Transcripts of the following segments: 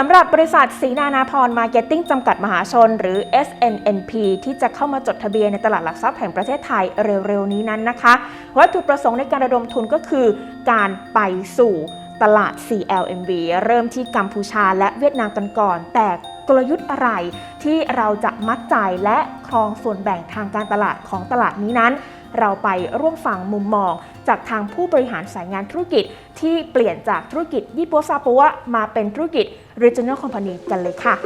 สำหรับบริษัทศรีนานาพรมาร์เก็ตติ้งจำกัดมหาชน หรือ SNNP ที่จะเข้ามาจดทะเบียนในตลาดหลักทรัพย์แห่งประเทศไทยเร็วๆ นี้นั้นนะคะ วัตถุประสงค์ในการระดมทุนก็คือการไปสู่ตลาด CLMV เริ่มที่กัมพูชาและเวียดนามกันก่อน แต่กลยุทธ์อะไรที่เราจะมัดใจและครองส่วนแบ่งทางการตลาดของตลาดนี้นั้น เราไปร่วมฟังมุมมอง จากทางผู้บริหารสายงานธุรกิจ ที่เปลี่ยนจากธุรกิจยี่ปัวซาปัวมาเป็นธุรกิจ Regional Company กันเลยค่ะ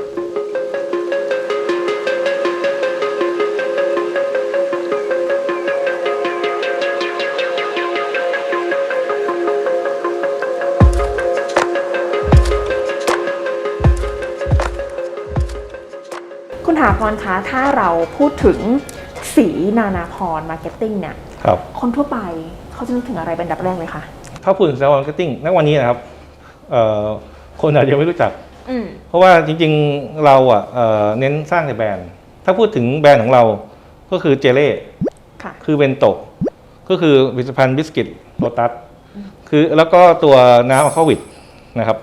คุณหาพรคะ ถ้าเราพูดถึงสีนานาพรมาร์เก็ตติ้งเนี่ยครับคนทั่วไป เขาจะนึกถึงอะไรเป็นอันดับแรกเลยคะถ้าพูดถึง sales marketing ณวันนี้นะครับเอ่อคนอาจจะไม่รู้จักอืมเพราะว่าจริงๆเราอะเอ่อเน้นสร้างในแบรนด์ ถ้าพูดถึงแบรนด์ของเราก็คือเจเล่ค่ะคือเบนโตะก็คือผลิตภัณฑ์บิสกิตโ o ตัสคือแล้วก็ตัวน้ำอะคาวิดนะครับ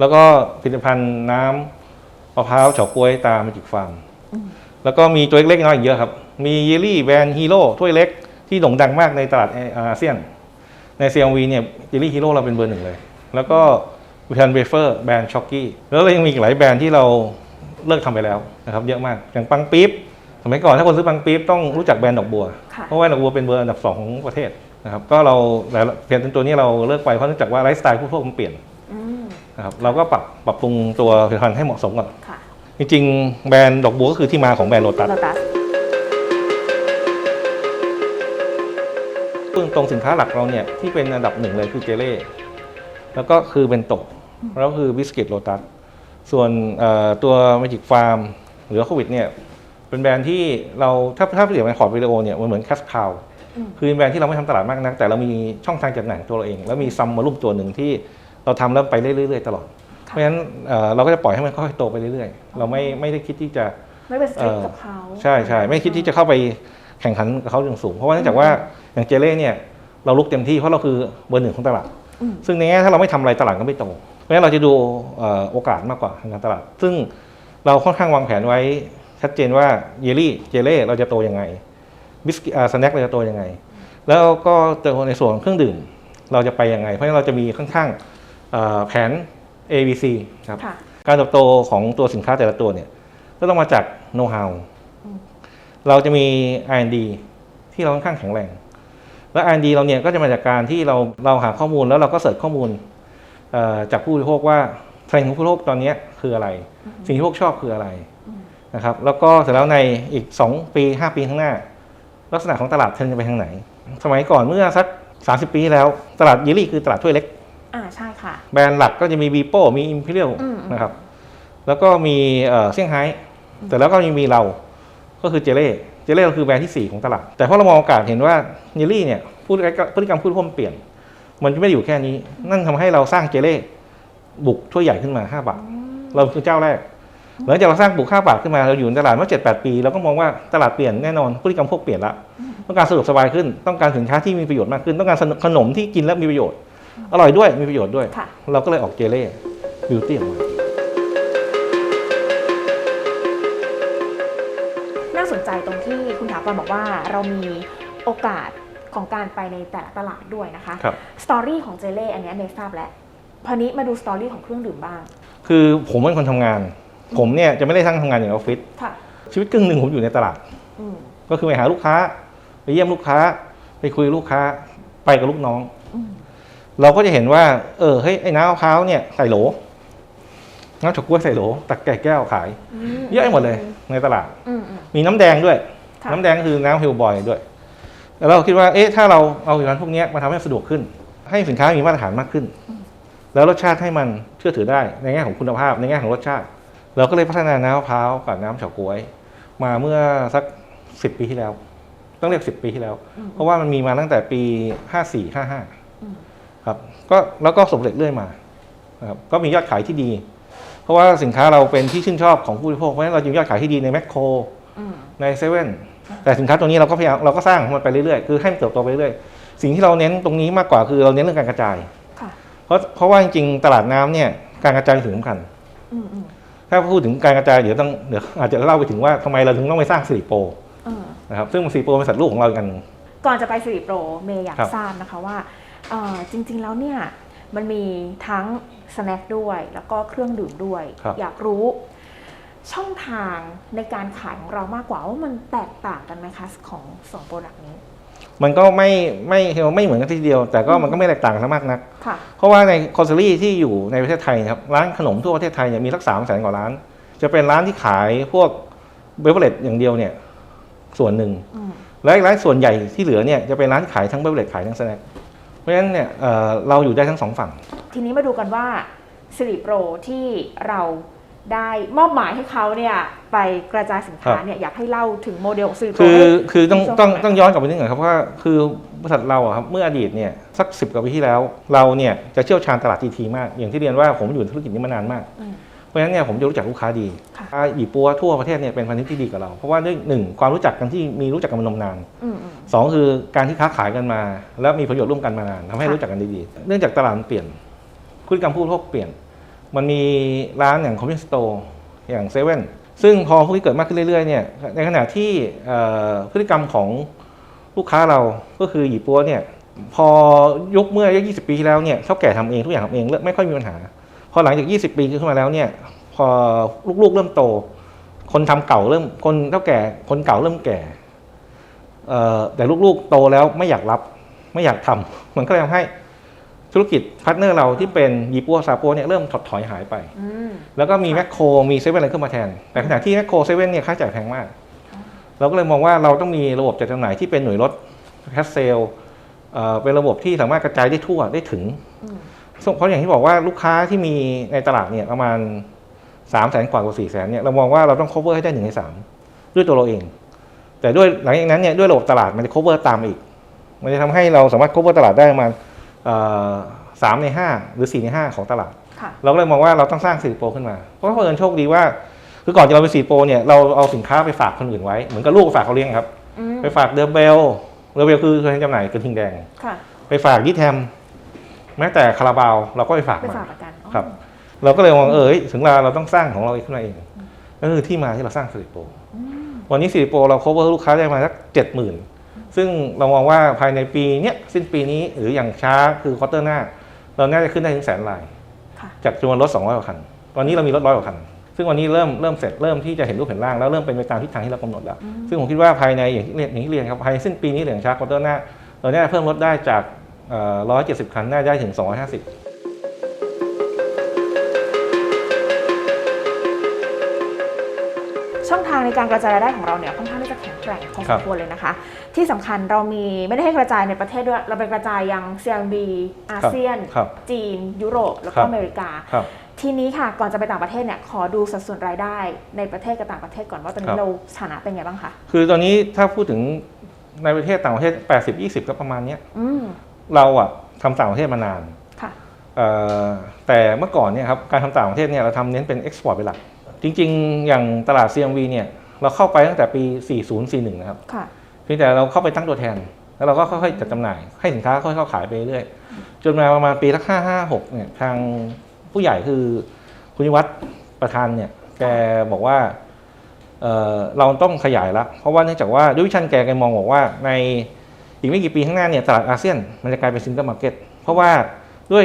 แล้วก็ผลิตภัณฑ์น้ำมะพร้าวเฉาก๊วยตามมจิกฟาร์มอืมแล้วก็มีตัวเล็กๆน้อยอีกเยอะครับ มีเยลลี่แบรนด์ฮีโร่ถ้วยเล็ก ที่โด่งดังมากในตลาดอาเซียน ใน CLV เนี่ยเยลลี่ฮีโร่เราเป็นเบอร์หนึ่งเลย แล้วก็วิทันเบเฟอร์แบรนด์ช็อกกี้แล้วเรายังมีอีกหลายแบรนด์ที่เราเลิกทำไปแล้วนะครับเยอะมากอย่างปังปี๊บสมัยก่อนถ้าคนซื้อปังปี๊บต้องรู้จักแบรนด์ดอกบัวค่ะเพราะว่าดอกบัวเป็นเบอร์อันดับสองของประเทศนะครับก็เราแต่เพียงตัวนี้เราเลิกไปเพราะเนื่องจากว่าไลฟ์สไตล์ผู้พวกมันเปลี่ยนอืมนะครับเราก็ปรับปรับปรุงตัวผลิตภัณฑ์ให้เหมาะสมก่อนค่ะจริงๆแบรนด์ดอกบัวก็คือที่มาของแบรนด์โ o ตัสโลตัส ซึ่งตรงสินค้าหลักเราเนี่ยที่เป็นอันดับหนึ่งเลยคือเจเล่แล้วก็คือเบนโตะแล้วก็คือบิสกิตโ o ตัสส่วนเอ่อตัว Magic Farm หรือโควิดเนี่ยเป็นแบรนด์ที่เราถ้าถ้าเปรียบในพอร์ตวิดีโอเนี่ยมันเหมือนแคสคาวอืมคือเป็นแบรนด์ที่เราไม่ทำตลาดมากนักแต่เรามีช่องทางจำหน่ายตัวเราเอง แล้วมีซัมมารุ่มตัวหนึ่งที่เราทำแล้วไปเรื่อยๆตลอด เพราะฉะนั้นเอ่อเราก็จะปล่อยให้มันค่อยๆโตไปเรื่อยๆ เราไม่ไม่ได้คิดที่จะไม่เป็นสตรีทเอ่อกับเขาใช่ใช่ไม่คิดที่จะเข้าไป แข่งขันกับเขาอย่างสูง เพราะว่าเนื่องจากว่าอย่างเจเล่เนี่ยเราลุกเต็มที่เพราะเราคือเบอร์หนึ่งของตลาดอืมซึ่งในแง่ถ้าเราไม่ทำอะไรตลาดก็ไม่โตเพราะฉะนั้นเราจะดูเอ่อโอกาสมากกว่าทางการตลาด ซึ่งเราค่อนข้างวางแผนไว้ชัดเจนว่าเยลลี่เจเล่เราจะโตยังไงบิสกิสแน็คเราจะโตยังไง แล้วก็ตัวในส่วนของเครื่องดื่มเราจะไปยังไง เพราะฉะนั้นเราจะมีค่อนข้างเอ่อแผน A B C ครับค่ะการเติบโตของตัวสินค้าแต่ละตัวเนี่ยก็ต้องมาจากโน้ตฮาวอืม เราจะมี R&D ที่เราค่อนข้างแข็งแรง และ R&D เราเนี่ยก็จะมาจากการที่เราเราหาข้อมูลแล้วเราก็เสิร์ชข้อมูลเอ่อจากผู้บริโภคว่าเทรนด์ของผู้บริโภคตอนเนี้ยคืออะไร สิ่งที่พวกชอบคืออะไรอืมนะครับแล้วก็เสร็จแล้วในอีก 2 ปี 5 ปีข้างหน้า ลักษณะของตลาดเทรนด์จะไปทางไหน สมัยก่อนเมื่อสัก 30 ปีที่แล้วตลาดเยลลี่คือตลาดถ้วยเล็กอ่าใช่ค่ะ แบรนด์หลักก็จะมีบีโป้มีอิมพีเรียลอืมนะครับแล้วก็มีเอ่อเซี่ยงไฮ้แต่แล้วก็ยังมีเรา ก็คือเจเล่เจเล่ก็คือแบรนด์ที่ 4 ของตลาด แต่พอเรามองโอกาสเห็นว่าเยลลี่เนี่ยผู้พฤติกรรมผู้บริโภคมันเปลี่ยน มันจะไม่ได้อยู่แค่นี้ นั่นทำให้เราสร้างเจเล่บุกถ้วยใหญ่ขึ้นมา5บาทเราคือเจ้าแรกหลังจากเราสร้างบุก5บาทขึ้นมาเราอยู่ในตลาดมา7 8ปีเราก็มองว่าตลาดเปลี่ยนแน่นอนพฤติกรรมพวกเปลี่ยนละต้องการสะดวกสบายขึ้นต้องการสินค้าที่มีประโยชน์มากขึ้น ต้องการขนมที่กินแล้วมีประโยชน์ อร่อยด้วยมีประโยชน์ด้วยค่ะเราก็เลยออกเจเล่บิวตี้ออกมาน่า ปอนบอกว่าเรามีโอกาสของการไปในแต่ละตลาดด้วยนะคะครับ สตอรี่ของเจเล่อันเนี้ยเมย์ทราบแล้วพอนี้มาดูสตอรี่ของเครื่องดื่มบ้างคือผมเป็นคนทำงาน ผมเนี่ยจะไม่ได้ทั้งทำงานอย่างออฟฟิศค่ะชีวิตครึ่งหนึ่งผมอยู่ในตลาด อืมก็คือไปหาลูกค้า ไปเยี่ยมลูกค้า ไปคุยกับลูกค้าไปกับลูกน้อง อืมเราก็จะเห็นว่า เออเฮ้ยไอ้น้ำมะพร้าวเนี่ยใส่โหลน้ำเฉาก๊วยใส่โหลตักแก่แก้วขายมเยอะไปหมดเลยในตลาด อืมอืมมีน้ำแดงด้วยค่ะ น้ำแดงก็คือน้ำเฮลบอยด้วยแล้วเราคิดว่าเอ๊ะถ้าเราเอาผลิตภัณฑ์พวกเนี้ยมาทำให้สะดวกขึ้น ให้สินค้ามีมาตรฐานมากขึ้น แล้วรสชาติให้มันเชื่อถือได้ในแง่ของคุณภาพในแง่ของรสชาติ เราก็เลยพัฒนาน้ำมะพร้าวกับน้ำเฉาก๊วย มาเมื่อสักสิบปีที่แล้ว ต้องเรียกสิบปีที่แล้วอืมเพราะว่ามันมีมาตั้งแต่ปีห้าสี่ห้าห้าอืมครับก็แล้วก็สำเร็จเรื่อยมานะครับก็มียอดขายที่ดี เพราะว่าสินค้าเราเป็นที่ชื่นชอบของผู้บริโภคเพราะฉะนั้นเราจึงยอดขายที่ดีในแมคโครอืมในเซเว่น แต่สินค้าตัวนี้เราก็พยายามเราก็สร้างมันไปเรื่อยๆ คือให้มันเติบโตไปเรื่อยๆ สิ่งที่เราเน้นตรงนี้มากกว่าคือเราเน้นเรื่องการกระจายค่ะเพราะเพราะว่าจริงๆตลาดน้ำเนี่ยการกระจายถึงสำคัญอืมอืมถ้าพูดถึงการกระจายเดี๋ยวต้องเดี๋ยวอาจจะเล่าไปถึงว่าทำไมเราถึงต้องไปสร้างสิริโปรเออนะครับซึ่งสิริโปรเป็นสัตว์ลูกของเราอีกอันหนึ่งก่อนจะไปสิริโปรเมย์อยากครับทราบนะคะว่าเอ่อจริง ๆแล้วเนี่ยมันมีทั้งสแน็คด้วย แล้วก็เครื่องดื่มด้วยครับอยากรู้ ช่องทางในการขายของเรามากกว่าว่ามันแตกต่างกันไหมคะของสองโปรดักต์นี้ มันก็ไม่ไม่ไม่เหมือนกันทีเดียว แต่ก็มันก็ไม่แตกต่างกันมากนักค่ะเพราะว่าในคอนซูรี่ที่อยู่ในประเทศไทยนะครับร้านขนมทั่วประเทศไทยเนี่ยมีสักสามแสนกว่าร้าน จะเป็นร้านที่ขายพวกเบเวอร์เลตอย่างเดียวเนี่ยส่วนหนึ่งอืมและอีกร้านส่วนใหญ่ที่เหลือเนี่ยจะเป็นร้านที่ขายทั้งเบเวอร์เลตขายทั้งสแน็คเพราะฉะนั้นเนี่ยเอ่อเราอยู่ได้ทั้งสองฝั่ง ทีนี้มาดูกันว่าสิริโปรที่เรา ได้มอบหมายให้เขาเนี่ยไปกระจายสินค้าครับเนี่ยอยากให้เล่าถึงโมเดลของสิริโปรคือให้คือต้องให้ชมต้องหน่อยต้องย้อนกลับไปนิดหนึ่งครับเพราะว่าคือบริษัทเราอะครับเมื่ออดีตเนี่ยสักสิบกว่าปีที่แล้ว เราเนี่ยจะเชี่ยวชาญตลาดทีทีมาก อย่างที่เรียนว่าผมอยู่ในธุรกิจนี้มานานมากอืมเพราะฉะนั้นเนี่ยผมจะรู้จักลูกค้าดีค่ะอ่าหยีปัวทั่วประเทศเนี่ยเป็นพันธมิตรที่ดีกับเรา เพราะว่าด้วยหนึ่งความรู้จักกันที่มีรู้จักกันมานมนานอืมอืมสองคือการที่ค้าขายกันมา แล้วมีประโยชน์ร่วมกันมานานทำให้ค่ะรู้จักกันดีๆเนื่องจากตลาดมันเปลี่ยนพฤติกรรมผู้บริโภคเปลี่ยน มันมีร้านอย่างคอมมิวนิสต์โตอย่างเซเว่นซึ่งพอพวกนี้เกิดมากขึ้นเรื่อยๆเนี่ยในขณะที่พฤติกรรมของลูกค้าเราก็คือหยีปัวเนี่ยพอยุคเมื่อ20ปีที่แล้วเนี่ยเท่าแก่ทำเองทุกอย่างทำเองไม่ค่อยมีปัญหา พอหลังจาก 20 ปีขึ้นมาแล้วเนี่ยพอลูกๆเริ่มโต คนทำเก่าเริ่มคนเท่าแก่คนเก่าเริ่มแก่แต่ลูกๆโตแล้วไม่อยากรับไม่อยากทำมันก็เลยทำให้ ธุรกิจพาร์ทเนอร์เราที่เป็นยีปัวซาปัวเนี่ยเริ่มถดถอยหายไป อืม แล้วก็มีแมคโครมีเซเว่นอะไรขึ้นมาแทน แต่ขณะที่แมคโครเซเว่นเนี่ยค่าใช้จ่ายแพงมาก เราก็เลยมองว่าเราต้องมีระบบจัดจำหน่ายที่เป็นหน่วยรถแคสเซลเอ่อเป็นระบบที่สามารถกระจายได้ทั่วได้ถึง อืมเพราะอย่างที่บอกว่าลูกค้าที่มีในตลาดเนี่ยประมาณ3ามแสนกว่ากว่าสี่แสนเนี่ยเรามองว่าเราต้อง cover ให้ได้หนึ่งในสามด้วยตัวเราเอง แต่ด้วยหลังจากนั้นเนี่ยด้วยระบบตลาดมันจะ cover ตามมาอีก มันจะทำให้เราสามารถ cover ตลาดได้ประมาณเอ่อ สามในห้าหรือสี่ในห้าของตลาดค่ะเราก็เลยมองว่าเราต้องสร้างสิริโปรขึ้นมา เพราะว่าเพิ่นโชคดีว่า คือก่อนจะเราเป็นสิริโปรเนี่ยเราเอาสินค้าไปฝากคนอื่นไว้ เหมือนกับลูกไปฝากเขาเลี้ยงครับอืมไปฝากเดอเบลเดอเบลคือตัวแทนจำหน่ายกระทิงแดงค่ะไปฝากยี่แทมแม้แต่คาราบาวเราก็ไปฝากไปมาฝากประกันอ๋อครับ เราก็เลยมองเออเฮ้ยถึงเวลาเราต้องสร้างของเราเองขึ้นมาเองนั่นคือที่มาที่เราสร้างสิริโปรอืมวันนี้สิริโปรเรา cover ลูกค้าได้มาสักเจ็ดหมื่น ซึ่งเรามองว่าภายในปีเนี้ยสิ้นปีนี้หรืออย่างช้าคือควอเตอร์หน้า เราน่าจะขึ้นได้ถึงแสนลายค่ะจากจำนวนรถ 200กว่าคัน ตอนนี้เรามีรถร้อยกว่าคัน ซึ่งวันนี้เริ่มเริ่มเสร็จเริ่มที่จะเห็นรูปเห็นร่างแล้วเริ่มเป็นไปตามทิศทางที่เรากำหนดแล้วอืมซึ่งผมคิดว่าภายในอย่างที่เรียนอย่างที่เรียนครับภายในสิ้นปีนี้หรืออย่างช้าควอเตอร์หน้า เราน่าจะเพิ่มรถได้จากร้อยเจ็ดสิบคันน่าจะได้ถึง 250ช่องทางในการกระจายรายได้ของเราเนี่ยค่อนข้างที่จะแข็งแก ร่งพอสครัมบควรเลยนะคะ ที่สำคัญเรามีไม่ได้ให้กระจายในประเทศด้วย เราไปกระจายยัง CLB อาเซียนครับจีน ยุโรป แล้วครัก็บอเมริกาครับทีนี้ค่ะก่อนจะไปต่างประเทศเนี่ยขอดูสัดส่วนรายได้ในประเทศกับต่างประเทศก่อนว่าตอนครันี้บเราฐานะเป็นไงบ้างคะคือตอนนี้ถ้าพูดถึงในประเทศต่างประเทศ 80 20 ก็ประมาณเนี้ยอืมเราอะทำต่างประเทศมานานค่ะเอ่อแต่เมื่อก่อนเนี่ยครับการทำต่างประเทศเนี่ยเราทำเน้นเป็นเอ็กซ์พอร์ตเป็นหลัก จริง ๆ อย่างตลาด CMV เนี่ย เราเข้าไปตั้งแต่ปี 40 41 นะครับค่ะเพียงแต่เราเข้าไปตั้งตัวแทน แล้วเราก็ค่อยๆจัดจำหน่าย ให้สินค้าค่อยๆขายไปเรื่อยๆจนมาประมาณปีทักห้าห้าหกเนี่ย ทางผู้ใหญ่คือคุณนิวัฒน์ประธานเนี่ย แกบอกว่าเอ่อเราต้องขยายละ เพราะว่าเนื่องจากว่าด้วยวิชันแกแกมองบอกว่าในอีกไม่กี่ปีข้างหน้าเนี่ยตลาดอาเซียนมันจะกลายเป็นซิงเกิลมาร์เก็ต เพราะว่าด้วย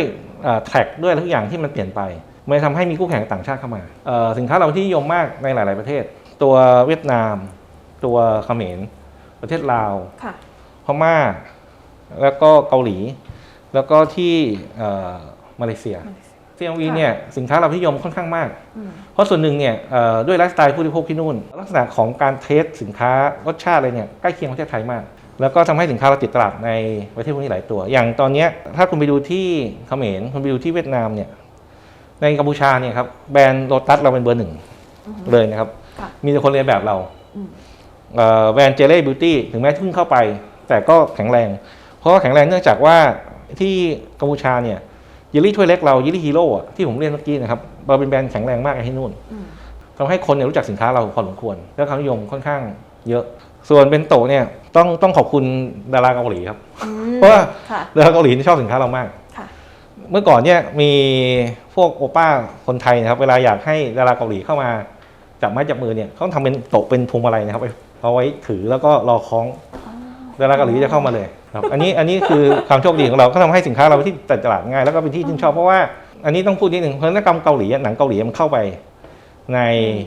แท็กด้วยทุกอย่างที่มันเปลี่ยนไป มันทำให้มีคู่แข่งต่างชาติเข้ามาเอ่อสินค้าเราที่นิยมมากในหลาย ๆประเทศ ตัวเวียดนาม ตัวเขมรประเทศลาวค่ะ พม่า แล้วก็เกาหลี แล้วก็ที่เอ่อมาเลเซีย CMV ค่ะ เนี่ยสินค้าเรานิยมค่อนข้างมาก อืมเพราะส่วนหนึ่งเนี่ยเอ่อด้วยไลฟ์สไตล์ผู้บริโภคที่นู่น ลักษณะของการเทสสินค้ารสชาติอะไรเนี่ยใกล้เคียงประเทศไทยมาก แล้วก็ทำให้สินค้าเราติดตลาดในประเทศพวกนี้หลายตัว อย่างตอนเนี้ยถ้าคุณไปดูที่เขมรคุณไปดูที่เวียดนามเนี่ยในกัมพูชาเนี่ยครับแบรนด์โ o ตัสเราเป็นเบอร์หนึ่งอืมเลยนะครับค่ะ มีแต่คนเรียนแบบเราอืมเอ่อแบรนด์เจเล่บิวตี้ถึงแม้เพิ่งเข้าไป แต่ก็แข็งแรง เพราะว่าแข็งแรงเนื่องจากว่าที่กัมพูชาเนี่ยยิลลี่ถ้วยเล็กเรายิลลี่ฮีโร่อะที่ผมเรียนเมื่อกี้นะครับเราเป็นแบรนด์แข็งแรงมากที่นู่นอืมทำให้คนเนี่ยรู้จักสินค้าเราพอสมควร และความนิยมค่อนข้างเยอะ ส่วนเป็นโตะเนี่ยต้องต้องขอบคุณดาราเกาหลีครับอืมเพราะว่าค่ะดาราเกาหลีนี่ชอบสินค้าเรามากค่ะเมื่อก่อนเนี่ยมีพวกโอป้าคนไทยนะครับ เวลาอยากให้ดาราเกาหลีเข้ามา จับไม้จับมือเนี่ยเขาทำเป็นโต๊ะเป็นพวงมาลัยนะครับเอาไว้ถือแล้วก็รอคล้องดาราเกาหลีจะเข้ามาเลยครับอันนี้อันนี้คือความโชคดีของเราก็ทำให้สินค้าเราเป็นที่แต่ตลาดง่าย แล้วก็เป็นที่ชื่นชอบเพราะว่าอันนี้ต้องพูดนิดหนึ่งเพราะนกรรมเกาหลีอะหนังเกาหลีมันเข้าไปใน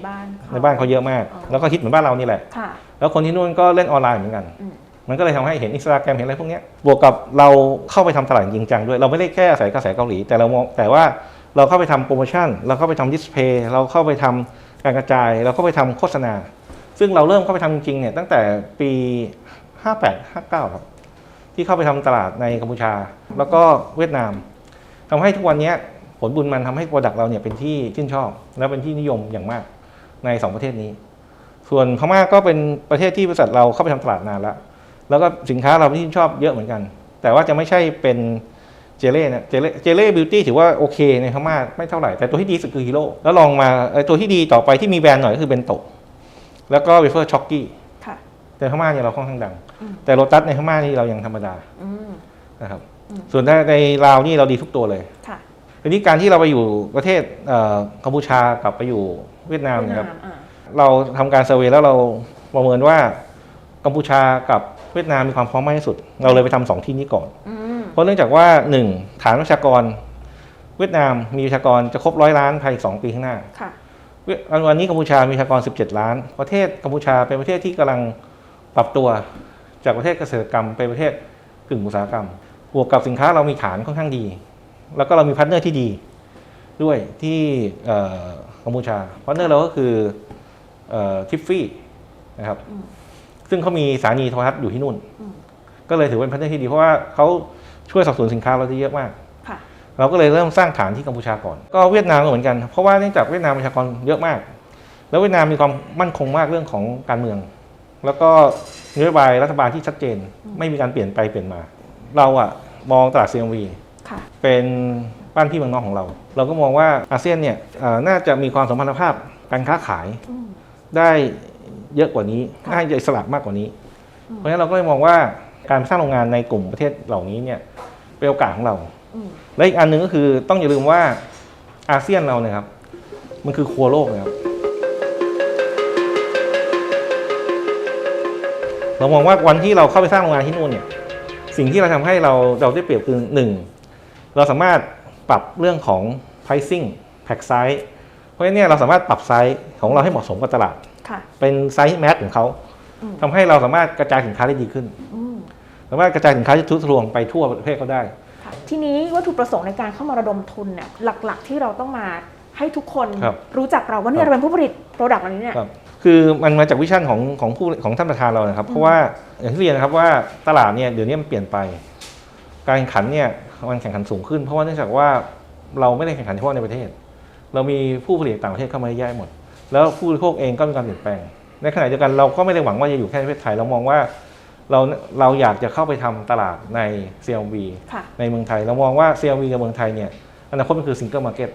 บ้านขในบ้านเขาเยอะมากอ๋อแล้วก็ฮิตเหมือนบ้านเรานี่แหละค่ะแล้วคนที่นู่นก็เล่นออนไลน์เหมือนกันอืมมันก็เลยทำให้เห็นอินสตาแกรมเห็นอะไรพวกเนี้ยบวกกับเราเข้าไปทำตลาดจริงจังด้วย เราไม่ได้แค่อาศัยกระแสเกาหลีแต่เรามองแต่ว่าเราเข้าไปทำโปรโมชั่น เราเข้าไปทำดิสเพย์เราเข้าไปทำ การกระจายเราเข้าไปทำโฆษณา ซึ่งเราเริ่มเข้าไปทำจริงเนี่ยตั้งแต่ปี 58 59ครับที่เข้าไปทำตลาดในกัมพูชา แล้วก็เวียดนามทำให้ทุกวันนี้ผลบุญมันทำให้โปรดักต์เราเนี่ยเป็นที่ชื่นชอบ และเป็นที่นิยมอย่างมากในสองประเทศนี้ ส่วนพม่าก็เป็นประเทศที่บริษัทเราเข้าไปทำตลาดนานแล้วแล้วก็สินค้าเราที่ชื่นชอบเยอะเหมือนกัน แต่ว่าจะไม่ใช่เป็น เจเล่นะเจเล่เจเล่บิวตี้ถือว่าโอเคในพม่าไม่เท่าไหร่แต่ตัวที่ดีสุดคือฮีโร่แล้วลองมาเอ่อตัวที่ดีต่อไปที่มีแบรนด์หน่อยก็คือเบนโตะแล้วก็เวเฟอร์ช็อกกี้ค่ะแต่พม่าเนี่ยเราค่อนข้างดังอืมแต่โรตัสในพม่านี่เรายังธรรมดาอืมนะครับอืมส่วนถ้าในลาวนี่เราดีทุกตัวเลยค่ะทีนี้การที่เราไปอยู่ประเทศเอ่อกัมพูชากับไปอยู่เวียดนามเนะครับอ่าเราทำการเซอร์เวยแล้วเราประเมินว่ากัมพูชากับเวียดนามมีความพร้อมมากที่สุด เราเลยไปทำสองที่นี้ก่อนอืมเพ ราะเนื่องจากว่าหนึ่งฐานประชากร เวียดนามมีประชากรจะครบร้อยล้านภายในสองปีข้างหน้าค่ะเวียวันนี้กัมพูชามีประชากร 17 ล้าน ประเทศกัมพูชาเป็นประเทศที่กำลังปรับตัวจากประเทศเกษตรกรรมเป็นประเทศกึ่งอุตสาหกรรม บวกกับสินค้าเรามีฐานค่อนข้างดี แล้วก็เรามีพาร์ทเนอร์ที่ดีด้วยที่เอ่อกัมพูชาพาร์ทเนอร์เราก็คือทิฟฟี่นะครับอืมซึ่งเขามีสถานีโทรทัศน์อยู่ที่นู่นอืมก็เลยถือเป็นพาร์ทเนอร์ที่ดีเพราะว่าเขา ช่วยสนับสนุนสินค้าเราได้เยอะมากค่ะเราก็เลยเริ่มสร้างฐานที่กัมพูชาก่อน ก็เวียดนามก็เหมือนกัน เพราะว่าเนื่องจากเวียดนามประชากรเยอะมาก แล้วเวียดนามมีความมั่นคงมากเรื่องของการเมือง แล้วก็นโยบายรัฐบาลที่ชัดเจน ไม่มีการเปลี่ยนไปเปลี่ยนมา เราอะมองตลาด CMV ค่ะเป็นบ้านพี่เมืองน้องของเรา เราก็มองว่าอาเซียนเนี่ยเอ่อน่าจะมีความสัมพันธภาพการค้าขายอืมได้เยอะกว่านี้ค่ะน่าจะอิสระมากกว่านี้อืมเพราะฉะนั้นเราก็เลยมองว่า การสร้างโรงงานในกลุ่มประเทศเหล่านี้เนี่ยเป็นโอกาสของเราอืมและอีกอันหนึ่งก็คือต้องอย่าลืมว่าอาเซียนเราเนี่ยครับ มันคือครัวโลกนะครับ เรามองว่าวันที่เราเข้าไปสร้างโรงงานที่นู่นเนี่ย สิ่งที่เราทำให้เราเราได้เปรียบคือหนึ่งเราสามารถปรับเรื่องของ pricing pack size เพราะฉะนั้นเนี่ยเราสามารถปรับไซส์ของเราให้เหมาะสมกับตลาดค่ะเป็นไซส์แมสของเขาอืมทำให้เราสามารถกระจายสินค้าได้ดีขึ้นอืม สามารถกระจายสินค้าที่ทุกทะลวงไปทั่วประเทศเขาได้ค่ะทีนี้วัตถุประสงค์ในการเข้ามาระดมทุนเนี่ยหลักๆ ที่เราต้องมาให้ทุกคนครับรู้จักเราว่าเนี่ครัยบ เราเป็นผู้ผลิตโปรดักต์อันนี้เนี่ย ครับคือมันมาจากวิชั่นของของผู้ของท่านประธานเรานะครับ เพราะว่าอย่างที่เรียนนะครับว่าตลาดเนี่ยเดี๋ยวนี้มันเปลี่ยนไป การแข่งขันเนี่ยมันแข่งขันสูงขึ้น เพราะว่าเนื่องจากว่าเราไม่ได้แข่งขันเฉพาะในประเทศ เรามีผู้ผลิตต่างประเทศเข้ามาเยอะแยะหมด แล้วผู้บริโภคเองก็มีการเปลี่ยนแปลง ในขณะเดียวกันเราก็ไม่ได้หวังว่าจะอยู่แค่ในประเทศไทยเรามองว่า เราเราอยากจะเข้าไปทำตลาดใน CLV ค่ะในเมืองไทย เรามองว่า CLV กับเมืองไทยเนี่ยอนาคตมันคือซิงเกิลมาร์เก็ต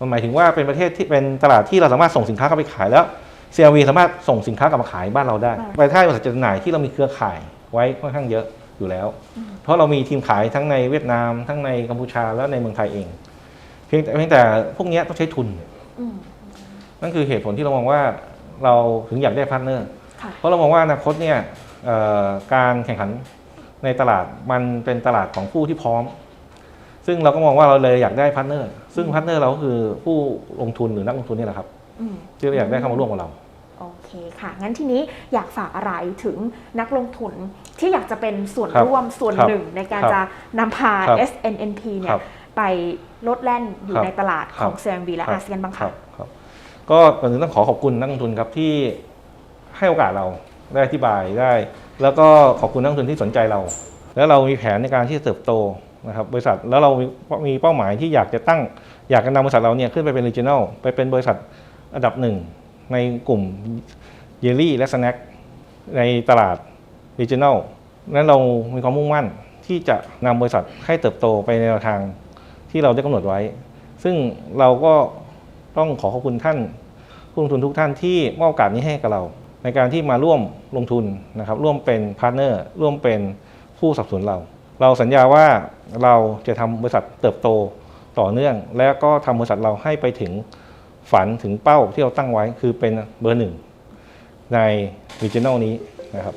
มันหมายถึงว่าเป็นประเทศที่เป็นตลาดที่เราสามารถส่งสินค้าเข้าไปขายแล้ว CLV สามารถส่งสินค้ากลับมาขายบ้านเราได้ค่ะไปท่าบริษัทจำหน่ายที่เรามีเครือข่ายไว้ค่อนข้างเยอะอยู่แล้ว เพราะเรามีทีมขายทั้งในเวียดนาม ทั้งในกัมพูชาและในเมืองไทยเอง เพียงแต่เพียงแต่พวกเนี้ยต้องใช้ทุนอืมนั่นคือเหตุผลที่เรามองว่าเราถึงอยากได้พาร์ทเนอร์ค่ะเพราะเรามองว่าอนาคตเนี่ยเอ่อ การแข่งขันในตลาดมันเป็นตลาดของผู้ที่พร้อม ซึ่งเราก็มองว่าเราเลยอยากได้พาร์ทเนอร์ ซึ่งพาร์ทเนอร์เราก็คือผู้ลงทุนหรือนักลงทุนนี่แหละครับอืมที่เราอยากได้เข้ามาร่วมกับเรา โอเคค่ะ งั้นทีนี้อยากฝากอะไรถึงนักลงทุนที่อยากจะเป็นส่วนครับร่วมส่วนครับหนึ่งในการครับจะนำพา ครับ SNNP เนี่ครัยบไปลดแล่นอยู่ครับในตลาดของ ครับ CMB และครับ อาเซียนบ้างครัค่ะบครับก็ก่อนอื่นต้องขอขอบคุณนักลงทุนครับที่ให้โอกาสเรา ได้อธิบายได้ แล้วก็ขอบคุณนักลงทุนที่สนใจเรา แล้วเรามีแผนในการที่จะเติบโตนะครับบริษัทแล้วเรามีมีเป้าหมายที่อยากจะตั้ง อยากจะนำบริษัทเราเนี่ยขึ้นไปเป็น regional ไปเป็นบริษัทอันดับหนึ่งในกลุ่มเยลลี่และสแน็คในตลาด regional นั้นเรามีความมุ่งมั่นที่จะนำบริษัทให้เติบโตไปในแนวทางที่เราได้กำหนดไว้ ซึ่งเราก็ต้องขอขอบคุณท่านผู้ลงทุนทุกท่านที่มอบโอกาสนี้ให้กับเรา ในการที่มาร่วมลงทุนนะครับร่วมเป็นพาร์ทเนอร์ร่วมเป็นผู้สนับสนุนเรา เราสัญญาว่าเราจะทำบริษัทเติบโตต่อเนื่อง แล้วก็ทำบริษัทเราให้ไปถึงฝันถึงเป้าที่เราตั้งไว้คือเป็นเบอร์หนึ่งใน regional นี้นะครับ